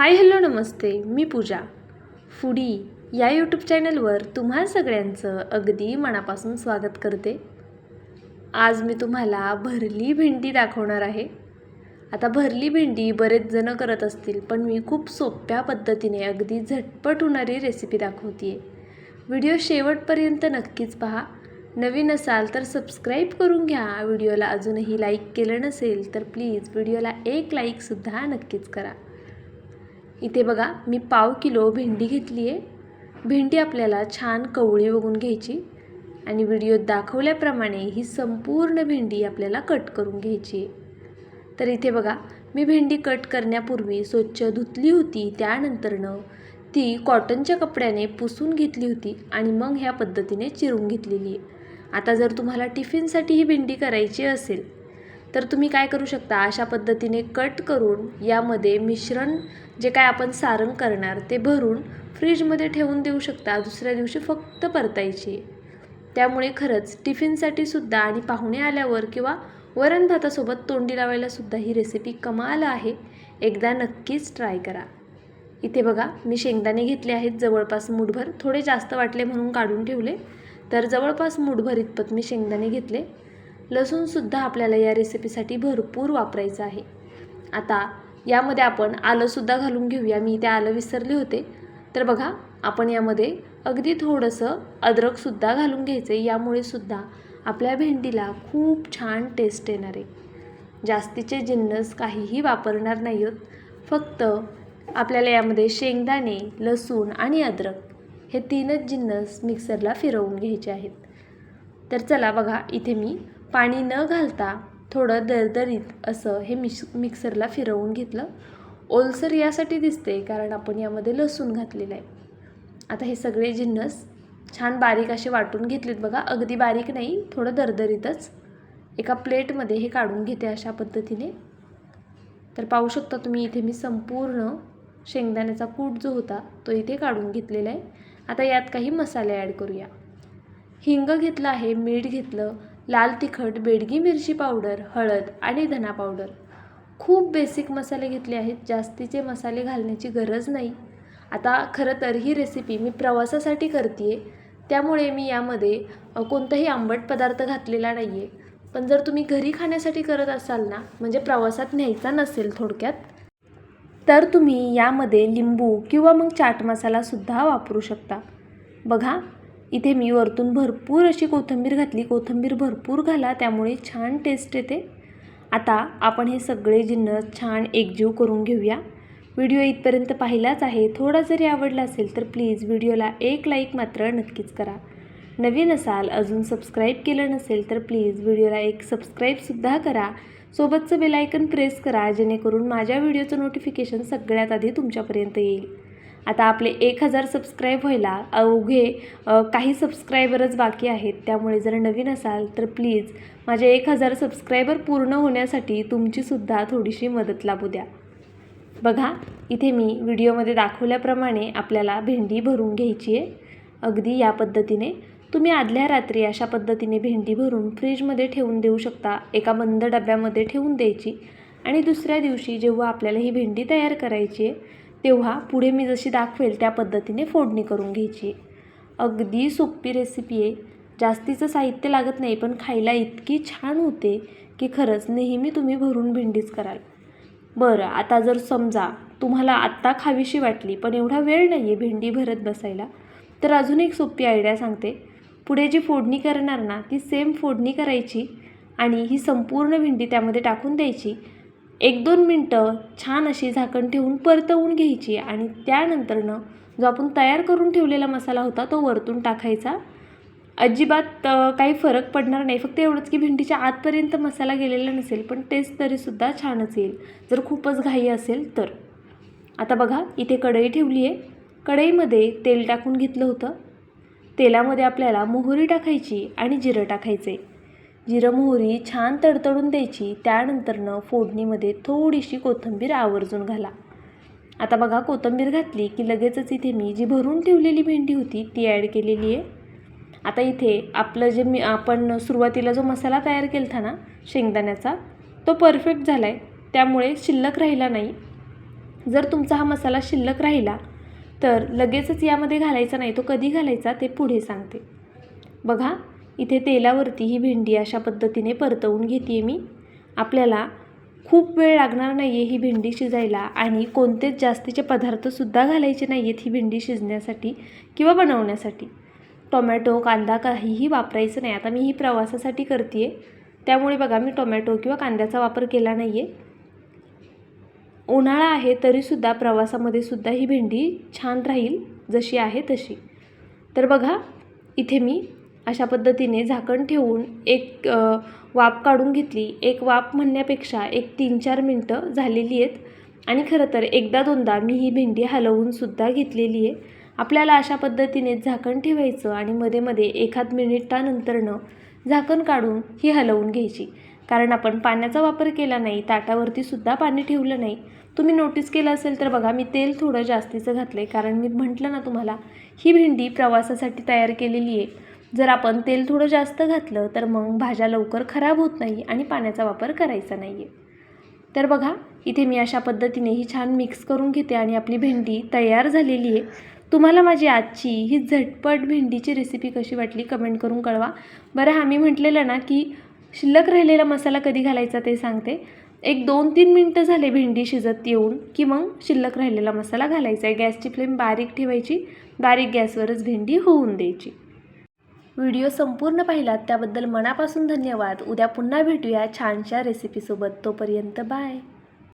हाय hello नमस्ते मी Pooja. Foodie या यूट्यूब चॅनलवर तुम्हा सगळ्यांचं अगदी मनापासून स्वागत करते. आज मी तुम्हाला भरली भेंडी दाखवणार आहे. आता भरली भेंडी बरेच जण करत असतील पण मी खूप सोप्या पद्धतीने अगदी झटपट होणारी रेसिपी दाखवते व्हिडिओ शेवटपर्यंत नक्कीच पहा. नवीन असाल तर सबस्क्राईब करून घ्या. व्हिडिओला अजूनही लाईक केलं नसेल तर प्लीज व्हिडिओला एक लाईकसुद्धा नक्कीच करा. इथे बघा मी पाव किलो भेंडी घेतली आहे. भेंडी आपल्याला छान कवळी बघून घ्यायची. आणि व्हिडिओत दाखवल्याप्रमाणे ही संपूर्ण भेंडी आपल्याला कट करून घ्यायची आहे. तर इथे बघा मी भेंडी कट करण्यापूर्वी स्वच्छ धुतली होती त्यानंतरनं ती कॉटनच्या कपड्याने पुसून घेतली होती आणि मग ह्या पद्धतीने चिरून घेतलेली आहे. आता जर तुम्हाला टिफिनसाठी ही भेंडी करायची असेल तर तुम्ही काय करू शकता? अशा पद्धतीने कट करून यामध्ये मिश्रण जे काय आपण सारण करणार ते भरून फ्रीजमध्ये ठेवून देऊ शकता. दुसऱ्या दिवशी फक्त परतायची. त्यामुळे खरंच टिफिनसाठी सुद्धा आणि पाहुणे आल्यावर किंवा वरण भातासोबत तोंडी लावायला सुद्धा ही रेसिपी कमाल आहे. एकदा नक्कीच ट्राय करा. इथे बघा मी शेंगदाणे घेतले आहेत. जवळपास मुठभर. थोडे जास्त वाटले म्हणून काढून ठेवले. तर जवळपास मुठभर इतपत मी शेंगदाणे घेतले. लसूणसुद्धा आपल्याला या रेसिपीसाठी भरपूर वापरायचं आहे. आता यामध्ये आपण आलंसुद्धा घालून घेऊया. मी इथे आलं विसरले होते. तर बघा आपण यामध्ये अगदी थोडंसं अद्रकसुद्धा घालून घ्यायचं आहे यामुळे सुद्धा आपल्या भेंडीला खूप छान टेस्ट येणार आहे. जास्तीचे जिन्नस काहीही वापरणार नाही आहेत फक्त आपल्याला यामध्ये शेंगदाणे लसूण आणि अद्रक हे तीनच जिन्नस मिक्सरला फिरवून घ्यायचे आहेत. तर चला बघा इथे मी पाणी न घालता थोडं दरदरीत असं हे मिक्स मिक्सरला फिरवून घेतलं. ओलसर यासाठी दिसते कारण आपण यामध्ये लसूण घातलेलं आहे. आता हे सगळे जिन्नस छान बारीक असे वाटून घेतलेत बघा. अगदी बारीक नाही थोडं दरदरीतच. एका प्लेटमध्ये हे काढून घेते अशा पद्धतीने. तर पाहू शकता तुम्ही इथे मी संपूर्ण शेंगदाण्याचा कूट जो होता तो इथे काढून घेतलेला आहे. आता यात काही मसाले ॲड करूया. हिंग घेतलं आहे मीठ घेतलं लाल तिखट बेडगी मिरची पावडर हळद आणि धना पावडर. खूप बेसिक मसाले घेतले आहेत. जास्तीचे मसाले घालण्याची गरज नाही. आता खरं तर ही रेसिपी मी प्रवासासाठी करते आहे त्यामुळे मी यामध्ये कोणताही आंबट पदार्थ घातलेला नाही आहे पण जर तुम्ही घरी खाण्यासाठी करत असाल ना म्हणजे प्रवासात न्यायचा नसेल थोडक्यात तर तुम्ही यामध्ये लिंबू किंवा मग चाट मसालासुद्धा वापरू शकता. बघा इथे मी वरतून भरपूर अशी कोथिंबीर घातली. कोथिंबीर भरपूर घाला त्यामुळे छान टेस्ट येते. आता आपण हे सगळे जिन्नस छान एकजीव करून घेऊया. व्हिडिओ इथपर्यंत पाहिलाच आहे. थोडा जरी आवडला असेल तर प्लीज व्हिडिओला एक लाईक मात्र नक्कीच करा. नवीन असाल अजून सबस्क्राईब केलं नसेल तर प्लीज व्हिडिओला एक सबस्क्राईबसुद्धा करा. सोबतचं बेलायकन प्रेस करा जेणेकरून माझ्या व्हिडिओचं नोटिफिकेशन सगळ्यात आधी तुमच्यापर्यंत येईल. आता आपले एक हजार सबस्क्राईब व्हायला अवघे काही सबस्क्रायबरच बाकी आहेत. त्यामुळे जर नवीन असाल तर प्लीज माझे एक हजार सबस्क्रायबर पूर्ण होण्यासाठी तुमचीसुद्धा थोडीशी मदत लाभू द्या. बघा इथे मी व्हिडिओमध्ये दाखवल्याप्रमाणे आपल्याला भेंडी भरून घ्यायची आहे. अगदी या पद्धतीने. तुम्ही आदल्या रात्री अशा पद्धतीने भेंडी भरून फ्रीजमध्ये ठेवून देऊ शकता. एका बंद डब्यामध्ये ठेवून द्यायची. आणि दुसऱ्या दिवशी जेव्हा आपल्याला ही भेंडी तयार करायची आहे तेव्हा पुढे मी जशी दाखवेल त्या पद्धतीने फोडणी करून घ्यायची. अगदी सोपी रेसिपी आहे. जास्तीचं साहित्य लागत नाही पण खायला इतकी छान होते की खरंच नेहमी तुम्ही भरून भेंडीच कराल. बरं आता जर समजा तुम्हाला आत्ता खावीशी वाटली पण एवढा वेळ नाही आहे भेंडी भरत बसायला तर अजून एक सोपी आयडिया सांगते. पुढे जी फोडणी करणार ना ती सेम फोडणी करायची आणि ही संपूर्ण भेंडी त्यामध्ये टाकून द्यायची. एक दोन मिनटं छान अशी झाकण ठेवून परतवून घ्यायची आणि त्यानंतरनं जो आपण तयार करून ठेवलेला मसाला होता तो वरतून टाकायचा. अजिबात काही फरक पडणार नाही. फक्त एवढंच की भेंडीच्या आतपर्यंत मसाला गेलेला नसेल पण टेस्ट तरीसुद्धा छानच येईल. जर खूपच घाई असेल तर. आता बघा इथे कढई ठेवली आहे कढईमध्ये तेल टाकून घेतलं होतं. तेलामध्ये आपल्याला मोहरी टाकायची आणि जिरं टाकायचे. जिरं मोहरी छान तडतडून द्यायची. त्यानंतरनं फोडणीमध्ये थोडीशी कोथिंबीर आवर्जून घाला. आता बघा कोथिंबीर घातली की लगेचच इथे मी जी भरून ठेवलेली भेंडी होती ती ॲड केलेली आहे. आता इथे आपलं जे मी आपण सुरुवातीला जो मसाला तयार केला होता ना शेंगदाण्याचा तो परफेक्ट झाला आहे त्यामुळे शिल्लक राहिला नाही. जर तुमचा हा मसाला शिल्लक राहिला तर लगेचच यामध्ये घालायचा नाही तो कधी घालायचा ते पुढे सांगते. बघा इथे तेलावरती ही भेंडी अशा पद्धतीने परतवून घेते मी. आपल्याला खूप वेळ लागणार नाही आहे ही भेंडी शिजायला आणि कोणतेच जास्तीचे पदार्थसुद्धा घालायचे नाही आहेत ही भेंडी शिजण्यासाठी किंवा बनवण्यासाठी. टोमॅटो कांदा काहीही वापरायचं नाही. आता मी ही प्रवासासाठी करते आहे त्यामुळे बघा मी टोमॅटो किंवा कांद्याचा वापर केला नाही आहे उन्हाळा आहे तरीसुद्धा प्रवासामध्ये सुद्धा ही भेंडी छान राहील जशी आहे तशी. तर बघा इथे मी अशा पद्धतीने झाकण ठेवून एक वाफ काढून घेतली. एक वाफ म्हणण्यापेक्षा एक तीन चार मिनटं झालेली आहेत. आणि खरं तर एकदा दोनदा मी ही भेंडी हलवूनसुद्धा घेतलेली आहे. आपल्याला अशा पद्धतीने झाकण ठेवायचं आणि मध्ये मध्ये एखाद मिनिटानंतरनं झाकण काढून ही हलवून घ्यायची. कारण आपण पाण्याचा वापर केला नाही ताटावरती सुद्धा पाणी ठेवलं नाही. तुम्ही नोटीस केलं असेल तर बघा मी तेल थोडं जास्तीचं घातलं आहे कारण मी म्हटलं ना तुम्हाला ही भेंडी प्रवासासाठी तयार केलेली आहे. जर आपण तेल थोडं जास्त घातलं तर मग भाज्या लवकर खराब होत नाही आणि पाण्याचा वापर करायचा नाही आहे तर बघा इथे मी अशा पद्धतीने ही छान मिक्स करून घेते आणि आपली भेंडी तयार झालेली आहे. तुम्हाला माझी आजची ही झटपट भेंडीची रेसिपी कशी वाटली कमेंट करून कळवा. बरं हा मी म्हटलेलं ना की शिल्लक राहिलेला मसाला कधी घालायचा ते सांगते. एक दोन तीन मिनटं झाले भेंडी शिजत येऊन की मग शिल्लक राहिलेला मसाला घालायचा आहे. गॅसची फ्लेम बारीक ठेवायची. बारीक गॅसवरच भेंडी होऊन द्यायची. व्हिडिओ संपूर्ण पाहिलात त्याबद्दल मनापासून धन्यवाद. उद्या पुन्हा भेटूया छानशा रेसिपीसोबत तोपर्यंत बाय